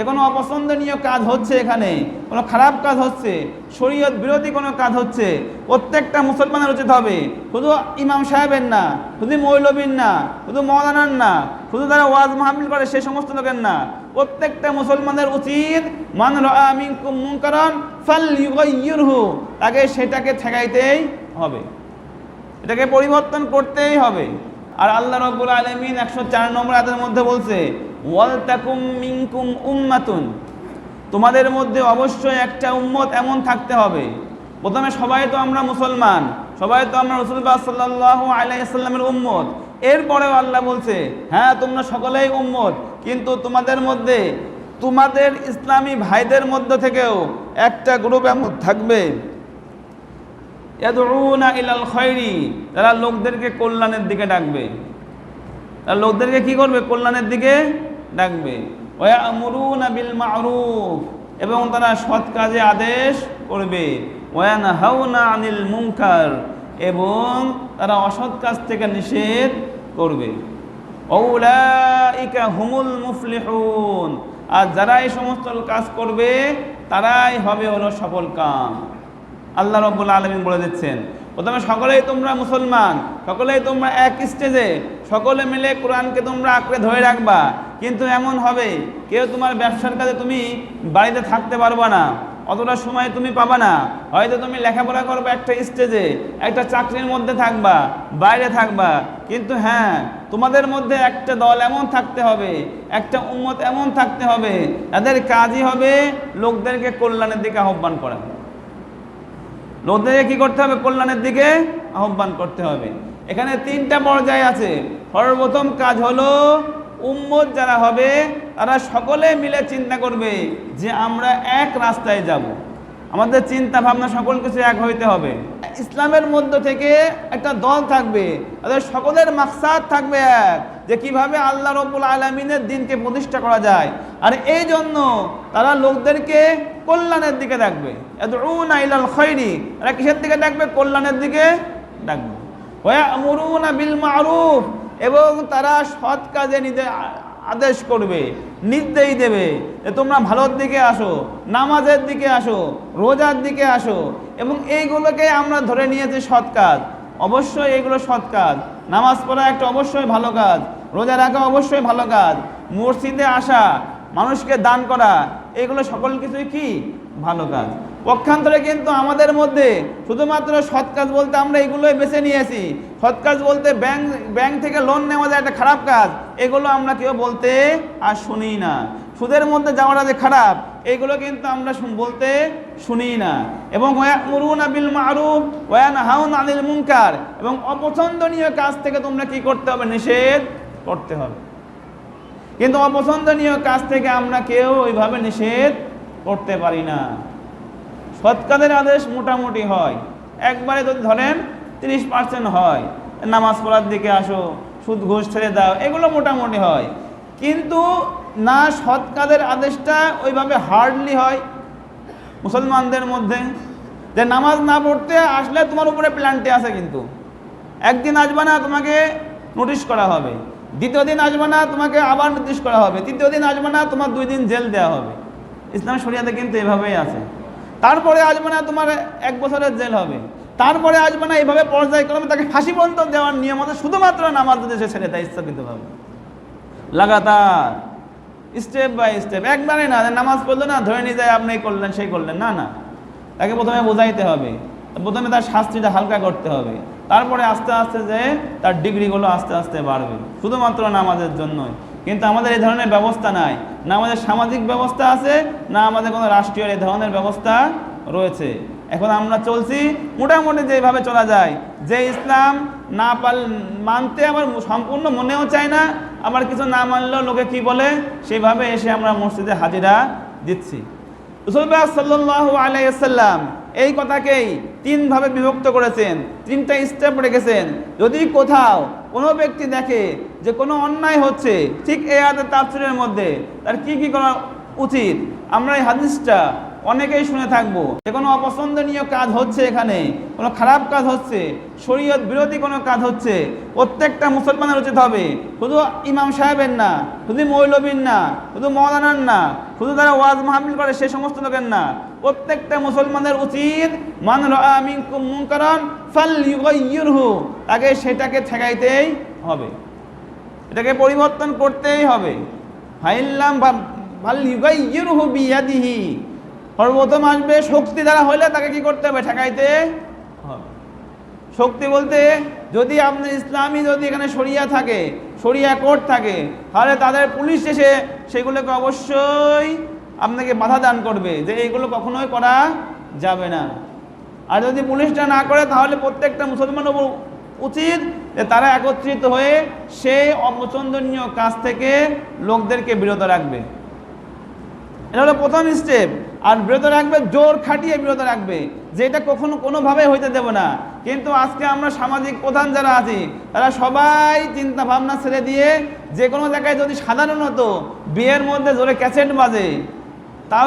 যে কোনো অপছন্দনীয় কাজ হচ্ছে এখানে, কোনো খারাপ কাজ হচ্ছে, শরীয়ত বিরোধী কোনো কাজ হচ্ছে, প্রত্যেকটা মুসলমানের উচিত হবে। শুধু ইমাম সাহেবের না, শুধু মৌলবীর না, শুধু মৌলানার না, শুধু তারা ওয়াজ মাহফিল করে সে সমস্ত লোকের না, প্রত্যেকটা মুসলমানের উচিত, মান মিনকুম মুনকারান তাকে সেটাকে ঠেকাইতেই হবে। এটাকে পরিবর্তন করতেই হবে। আর আল্লাহ রব্বুল আলমিন একশো চার নম্বর আয়াতের মধ্যে বলছে ওয়াল তাকুম মিনকুম উম্মাতুন। তোমাদের মধ্যে অবশ্যই একটা উম্মত এমন থাকতে হবে। প্রথমে সবাই তো আমরা মুসলমান, সবাই তো আমরা রসুলবাহ সাল্লাহ আলাইসাল্লামের উম্মত। এরপরেও আল্লাহ বলছে হ্যাঁ তোমরা সকলেই উম্মত, কিন্তু তোমাদের মধ্যে, তোমাদের ইসলামী ভাইদের মধ্যে থেকেও একটা গ্রুপ এমন থাকবে। ইলাল খৈরি তারা লোকদেরকে কল্যাণের দিকে ডাকবে। তারা লোকদেরকে কি করবে? কল্যাণের দিকে ডাকবে। ওয়ামুরুনা বিল মারুফ, এবং তারা সৎ কাজে আদেশ করবে। ওয়ানহাউনা আনিল মুনকার, এবং তারা অসৎ কাজ থেকে নিষেধ করবে। ওউলাইকা হুমুল মুফলিহুন, আর যারা এই সমস্ত কাজ করবে, তারাই হবে হলো সফল কাম। আল্লাহ রব্বুল আলমিন বলে দিচ্ছেন, প্রথমে সকলেই তোমরা মুসলমান, সকলেই তোমরা এক স্টেজে সকলে মিলে কোরআনকে তোমরা আঁকড়ে ধরে রাখবা। কিন্তু এমন হবে, কেউ তোমার ব্যবসার কাজে তুমি বাড়িতে থাকতে পারবা না, অতটা সময় তুমি পাবা না। হয়তো তুমি লেখাপড়া করবে একটা স্টেজে একটা চাকরির মধ্যে থাকবা, বাইরে থাকবা। কিন্তু হ্যাঁ তোমাদের মধ্যে একটা দল এমন থাকতে হবে, একটা উম্মত এমন থাকতে হবে তাদের কাজই হবে লোকদেরকে কল্যাণের দিকে আহ্বান করা। লোকদেরকে কি করতে হবে? কল্যাণের দিকে আহ্বান করতে হবে। এখানে তিনটা পর্যায় আছে। সর্বপ্রথম কাজ হলো উম্মত যারা হবে, তারা সকলে মিলে চিন্তা করবে যে আমরা এক রাস্তায় যাব। আমাদের চিন্তা ভাবনা সকল কিছু এক হইতে হবে। ইসলামের মধ্য থেকে একটা দল থাকবে, তাদের সকলের মাকসাদ থাকবে এক, যে কীভাবে আল্লাহ রব্বুল আলমিনের দিনকে প্রতিষ্ঠা করা যায়। আর এই জন্য তারা লোকদেরকে কল্যাণের দিকে ডাকবে ইলাল খৈরি তারা কিসের দিকে ডাকবে কল্যাণের দিকে ডাকবে ওয়া বিল মারুফ এবং তারা সৎ কাজে নিতে আদেশ করবে, নির্দেশ দেবে যে তোমরা ভালোর দিকে আসো, নামাজের দিকে আসো, রোজার দিকে আসো এবং এইগুলোকে আমরা ধরে নিয়েছি সৎ কাজ। অবশ্যই এগুলো সৎ কাজ। নামাজ পড়া একটা অবশ্যই ভালো কাজ। রোজা রাখা অবশ্যই ভালো কাজ। মসজিদে আসা, মানুষকে দান করা, এগুলো সকল কিছুই কি? ভালো কাজ। পক্ষান্তরে কিন্তু আমাদের মধ্যে শুধুমাত্র সৎ কাজ বলতে আমরা এগুলোই বেছে নিয়েছি। সৎ কাজ বলতে ব্যাংক ব্যাংক থেকে লোন নেওয়া যায় একটা খারাপ কাজ, এগুলো আমরা কেউ বলতে আর শুনি না। সুদের মধ্যে যাওয়াটা যে খারাপ এইগুলো কিন্তু আমরা বলতে শুনি না। এবং মুরুনা আবিল মারুফ ওয়ান হাউন আনিল মুনকার, এবং অপছন্দনীয় কাজ থেকে তোমরা কি করতে হবে? নিষেধ করতে হবে। কিন্তু অপছন্দনীয় কাজ থেকে আমরা কেউ ওইভাবে নিষেধ করতে পারি না। সৎ কাজের আদেশ মোটামুটি হয়। একবারে যদি ধরেন তিরিশ পার্সেন্ট হয়, নামাজ পড়ার দিকে আসো, সুদ ঘুষ ছেড়ে দাও, এগুলো মোটামুটি হয়। কিন্তু না সৎ কাজের আদেশটা ওইভাবে হার্ডলি হয় মুসলমানদের মধ্যে। যে নামাজ না পড়তে আসলে তোমার উপরে প্ল্যান্টে আছে কিন্তু। একদিন আসবে না, তোমাকে নোটিশ করা হবে। দ্বিতীয় দিন আসবে না, তোমাকে আবার নোটিশ করা হবে। তৃতীয় দিন আসবে না, তোমার দুই দিন জেল দেওয়া হবে। ইসলাম শরিয়াতে কিন্তু এভাবেই আছে। তারপরে আসবে না তোমার এক বছরের জেল হবে। তারপরে আসবে না এইভাবে পর্যায়ক্রমে তাকে ফাঁসি পর্যন্ত দেওয়ার নিয়ম আছে শুধুমাত্র নামাজ সে ছেড়ে দেয় ইচ্ছাকৃতভাবে। লাগাতার স্টেপ বাই স্টেপ একবারে না নামাজ পড়ল না, ধরে নিয়ে যায়, আপনি করলেন, সেই করলেন, না না। তাকে প্রথমে বোঝাইতে হবে। প্রথমে তার শাস্তিটা হালকা করতে হবে। তারপরে আস্তে আস্তে যে তার ডিগ্রিগুলো আস্তে আস্তে বাড়বে। শুধুমাত্র নামাজের জন্যই। কিন্তু আমাদের এই ধরনের ব্যবস্থা নাই। না আমাদের সামাজিক ব্যবস্থা আছে, না আমাদের কোনো রাষ্ট্রীয় এই ধরনের ব্যবস্থা রয়েছে। এখন আমরা চলছি মোটামুটি যেভাবে চলা যায়। যে ইসলাম না পাল, মানতে আমার সম্পূর্ণ মনেও চায় না, আবার কিছু না মানলেও লোকে কি বলে? সেভাবে এসে আমরা মসজিদে হাজিরা দিচ্ছি। রসুলবাহ আলাইসাল্লাম এই কথাকেই তিনভাবে বিভক্ত করেছেন, তিনটা স্টেপ রেখেছেন। যদি কোথাও কোনো ব্যক্তি দেখে যে কোনো অন্যায় হচ্ছে, ঠিক এই আদের তাফসিরের মধ্যে, তার কি কি করা উচিত? আমরা এই হাদিসটা অনেকেই শুনে থাকব। যে কোনো অপছন্দনীয় কাজ হচ্ছে এখানে, কোনো খারাপ কাজ হচ্ছে, শরীয়ত বিরোধী কোনো কাজ হচ্ছে, প্রত্যেকটা মুসলমানের উচিত হবে। শুধু ইমাম সাহেবের না, শুধু মৌলবীর না, শুধু মৌলানার না, শুধু তারা ওয়াজ মাহফিল করে সে সমস্ত লোকের না, প্রত্যেকটা মুসলমানের উচিত, মান রামিনকুম মুনকারান ফালইয়ুগাইয়িরহু তাকে সেটাকে ঠেকাইতেই হবে। এটাকে পরিবর্তন করতেই হবে। ফাইল্লাম সর্বপ্রথম আসবে শক্তি দ্বারা হলে তাকে কি করতে হবে? ঠেকাইতে শক্তি বলতে যদি আপনার ইসলামী যদি এখানে সরিয়া থাকে সরিয়া কোর্ট থাকে, তাহলে তাদের পুলিশ এসে সেগুলোকে অবশ্যই আপনাকে বাধা দান করবে যে এইগুলো কখনোই করা যাবে না। আর যদি পুলিশটা না করে, তাহলে প্রত্যেকটা মুসলমানের উচিত তারা একত্রিত হয়ে সেই অপছন্দনীয় কাজ থেকে লোকদেরকে বিরত রাখবে। এটা হলো প্রথম স্টেপ আর বিরত রাখবে, জোর খাটিয়ে বিরত রাখবে, যে এটা কখনো কোনোভাবে হইতে দেব না। কিন্তু আজকে আমরা সামাজিক প্রধান যারা আছি, তারা সবাই চিন্তা ভাবনা ছেড়ে দিয়ে যে কোনো জায়গায় যদি সাধারণত বিয়ের মধ্যে জোরে ক্যাসেট বাজে, তাও